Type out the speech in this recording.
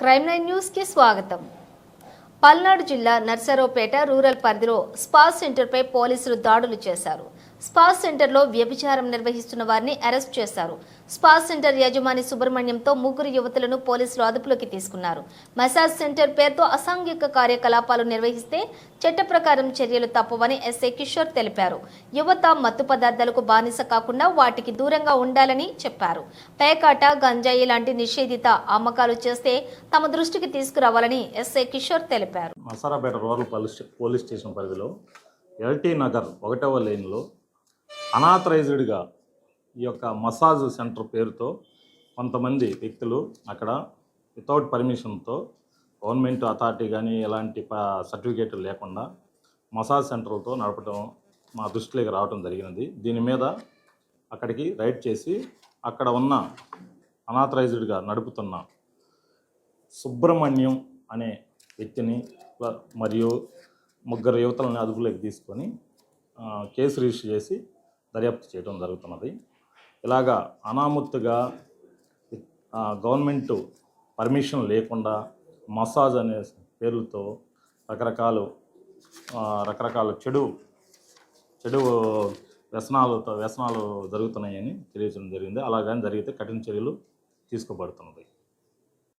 Prime nine న్యూస్కి స్వాగతం. పల్నాడు జిల్లా నర్సరావుపేట రూరల్ పరిధిలో స్పా సెంటర్పై పోలీసులు దాడులు చేశారు. స్పా సెంటర్లో వ్యభిచారం నిర్వహిస్తున్న వారిని అరెస్ట్ చేశారు. స్పా సెంటర్ యజమాని సుబ్రహ్మణ్యంతో ముగ్గురు యువతులను పోలీసులు అదుపులోకి తీసుకున్నారు. మసాజ్ సెంటర్ పేరుతో అసాంఘిక కార్యకలాపాలు నిర్వహిస్తే చట్ట ప్రకారం చర్యలు తప్పవని ఎస్ఐ కిషోర్ తెలిపారు. యువత మత్తు పదార్థాలకు బానిస కాకుండా వాటికి దూరంగా ఉండాలని చెప్పారు. పేకాట గంజాయి లాంటి నిషేధిత అమ్మకాలు చేస్తే తమ దృష్టికి తీసుకురావాలని ఎస్ఐ కిషోర్ తెలిపారు. రూరల్ పోలీస్ స్టేషన్ పరిధిలో ఎల్టీ నగర్ ఒకటవ లైన్లో అనాథరైజ్డ్గా ఈ యొక్క మసాజ్ సెంటర్ పేరుతో కొంతమంది వ్యక్తులు అక్కడ వితౌట్ పర్మిషన్తో గవర్నమెంట్ అథారిటీ కానీ ఎలాంటి ప సర్టిఫికేట్లు లేకుండా మసాజ్ సెంటర్లతో నడపడం మా దృష్టిలోకి రావడం జరిగినది. దీని మీద అక్కడికి రైడ్ చేసి అక్కడ ఉన్న అనాథరైజ్డ్గా నడుపుతున్న సుబ్రహ్మణ్యం అనే వ్యక్తిని మరియు ముగ్గురు యువతలను అదుపులోకి తీసుకొని కేసు రిజిస్టర్ చేసి దర్యాప్తు చేయడం జరుగుతున్నది. ఇలాగా అనామత్తుగా గవర్నమెంట్ పర్మిషన్ లేకుండా మసాజ్ అనే పేర్లతో రకరకాలు రకరకాల చెడు చెడు వ్యసనాలతో వ్యసనాలు జరుగుతున్నాయని తెలియజేయడం జరిగింది. అలాగని జరిగితే కఠిన చర్యలు తీసుకోబడుతున్నది.